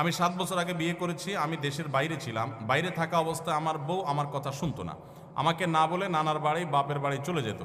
আমি সাত বছর আগে বিয়ে করেছি, আমি দেশের বাইরে ছিলাম। বাইরে থাকা অবস্থায় আমার বউ আমার কথা শুনতো না। আমাকে না বলে নানার বাড়ি, বাপের বাড়ি চলে যেত।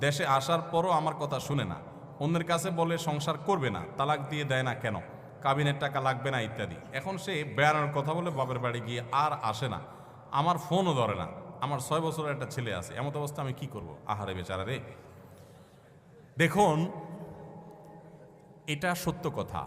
দেশে আসার পরও আমার কথা শুনে না। অন্যের কাছে বলে সংসার করবে না, তালাক দিয়ে দেয় না কেন? কাবিনের টাকা লাগবে না, ইত্যাদি। এখন সে বেড়ানোর কথা বলে বাপের বাড়ি গিয়ে আর আসে না। আমার ফোনও ধরে না। আমার ছয় বছরের একটা ছেলে আছে। এমত অবস্থা আমি কি করব? আহারে বেচারা রে। দেখুন, এটা সত্য কথা।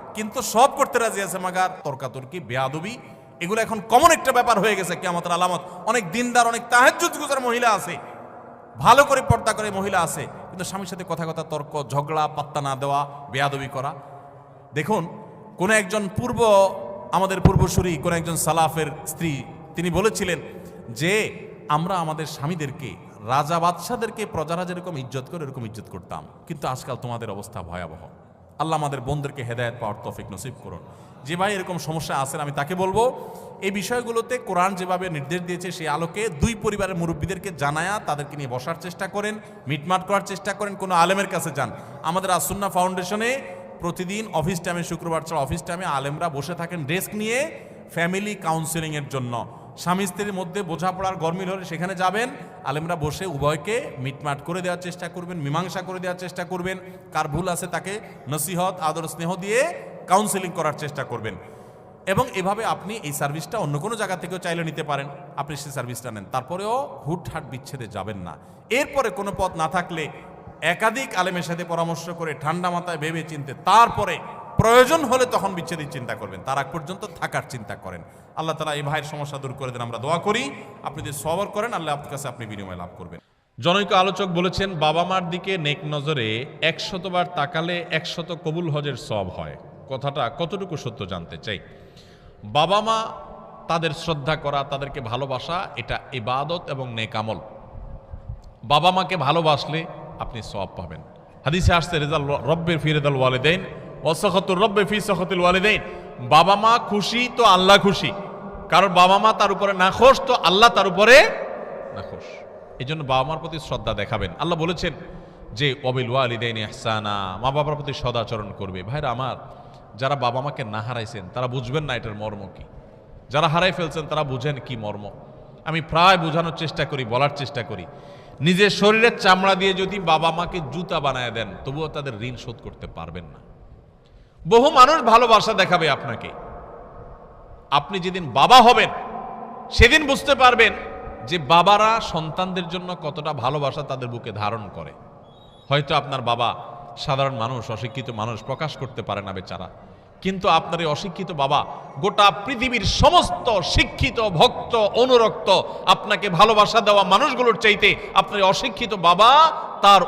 কিন্তু সব করতে রাজি আছে, মাগার তর্কাতর্কি, বেয়াদবি, এগুলো এখন কমন একটা ব্যাপার হয়ে গেছে কেমতের আলামত। অনেক দিনদার, অনেক তাহাজ্জুদ গুজার মহিলা আছে। ভালো করে পর্দা করে মহিলা আছে, কিন্তু স্বামীর সাথে কথা কথা, তর্ক, ঝগড়া, পাত্তা না দেওয়া, বেয়াদবি করা। দেখুন, কোন একজন পূর্ব, আমাদের পূর্বসূরি, কোন একজন সালাফের স্ত্রী, তিনি বলেছিলেন যে, আমরা আমাদের স্বামীদেরকে, রাজা বাদশাদেরকে, প্রজারা যেরকম ইজ্জত করে এরকম ইজ্জত করতাম। কিন্তু আজকাল তোমাদের অবস্থা ভয়াবহ। আল্লাহ আমাদের বোনদেরকে হেদায়ত পাওয়ার তফিক নসিব করুন। যে ভাই এরকম সমস্যা আছেন, আমি তাকে বলব, এই বিষয়গুলোতে কোরআন যেভাবে নির্দেশ দিয়েছে, সেই আলোকে দুই পরিবারের মুরব্বীদেরকে জানায়া তাদেরকে নিয়ে বসার চেষ্টা করেন, মিটমাট করার চেষ্টা করেন, কোনো আলেমের কাছে যান। আমাদের আসুন্না ফাউন্ডেশনে প্রতিদিন অফিস টাইমে, শুক্রবার ছাড়া অফিস টাইমে আলেমরা বসে থাকেন, ডেস্ক নিয়ে ফ্যামিলি কাউন্সিলিংয়ের জন্য। স্বামী স্ত্রীর মধ্যে বোঝাপড়ার গরমিল হলে সেখানে যাবেন। আলেমরা বসে উভয়কে মিটমাট করে দেওয়ার চেষ্টা করবেন, মীমাংসা করে দেওয়ার চেষ্টা করবেন। কার ভুল আছে তাকে নসিহত, আদর, স্নেহ দিয়ে কাউন্সিলিং করার চেষ্টা করবেন। এবং এভাবে আপনি এই সার্ভিসটা অন্য কোনো জায়গা থেকেও চাইলে নিতে পারেন। আপনি সেই সার্ভিসটা নেন। তারপরেও হুটহাট বিচ্ছেদে যাবেন না। এরপরে কোনো পথ না থাকলে একাধিক আলেমের সাথে পরামর্শ করে ঠান্ডা মাথায় ভেবে চিনতে তারপরে প্রয়োজন হলে তখন বিচ্ছেদের চিন্তা করবেন। তার আগ পর্যন্ত থাকার চিন্তা করেন। আল্লাহ তালা এই ভাইয়ের সমস্যা দূর করে দেন। আমরা দোয়া করি, আপনি যদি সবর করেন, আল্লাহ আপনার কাছে আপনি বিনিময় লাভ করবেন। জনৈক আলোচক বলেছেন, বাবা মার দিকে নেক নজরে একশতবার তাকালে একশত কবুল হজের সব হয়। কথাটা কতটুকু সত্য জানতে চাই? বাবা মা তাদের শ্রদ্ধা করা, তাদেরকে ভালোবাসা, এটা ইবাদত এবং নেকামল বাবা মাকে ভালোবাসলে আপনি সব পাবেন। হাদিসে আসতে রেজাল রব্বের ফি রেজাল ওয়ালিদাইন বাবা মা খুশি তো আল্লাহ খুশি। কারণ বাবা মা তার উপরে নাখোশ, তো আল্লাহ তার উপরে নাখোশ। এই জন্য বাবা মার প্রতি শ্রদ্ধা দেখাবেন। আল্লাহ বলেছেন যে অবিল ওয়ালিদাইন ইহসানা। মা বাবার প্রতি সদাচরণ করবে। ভাইরা আমার, যারা বাবা মাকে না হারাইছেন, তারা বুঝবেন না এটার মর্ম কি। যারা হারাই ফেলছেন, তারা বুঝেন কি মর্ম। আমি প্রায় বোঝানোর চেষ্টা করি, বলার চেষ্টা করি। নিজের শরীরের চামড়া দিয়ে যদি বাবা মাকে জুতা বানায় দেন, তবুও তাদের ঋণ শোধ করতে পারবেন না। বহু মানুষ ভালোবাসা দেখাবে আপনাকে। আপনি যেদিন বাবা হবেন, সেদিন বুঝতে পারবেন যে বাবারা সন্তানদের জন্য কতটা ভালোবাসা তাদের বুকে ধারণ করে। হয়তো আপনার বাবা সাধারণ মানুষ, অশিক্ষিত মানুষ, প্রকাশ করতে পারে না বেচারা। কিন্তু আপনার এই অশিক্ষিত বাবা গোটা পৃথিবীর সমস্ত শিক্ষিত, ভক্ত, অনুরক্ত, আপনাকে ভালোবাসা দেওয়া মানুষগুলোর চাইতে আপনার অশিক্ষিত বাবা তার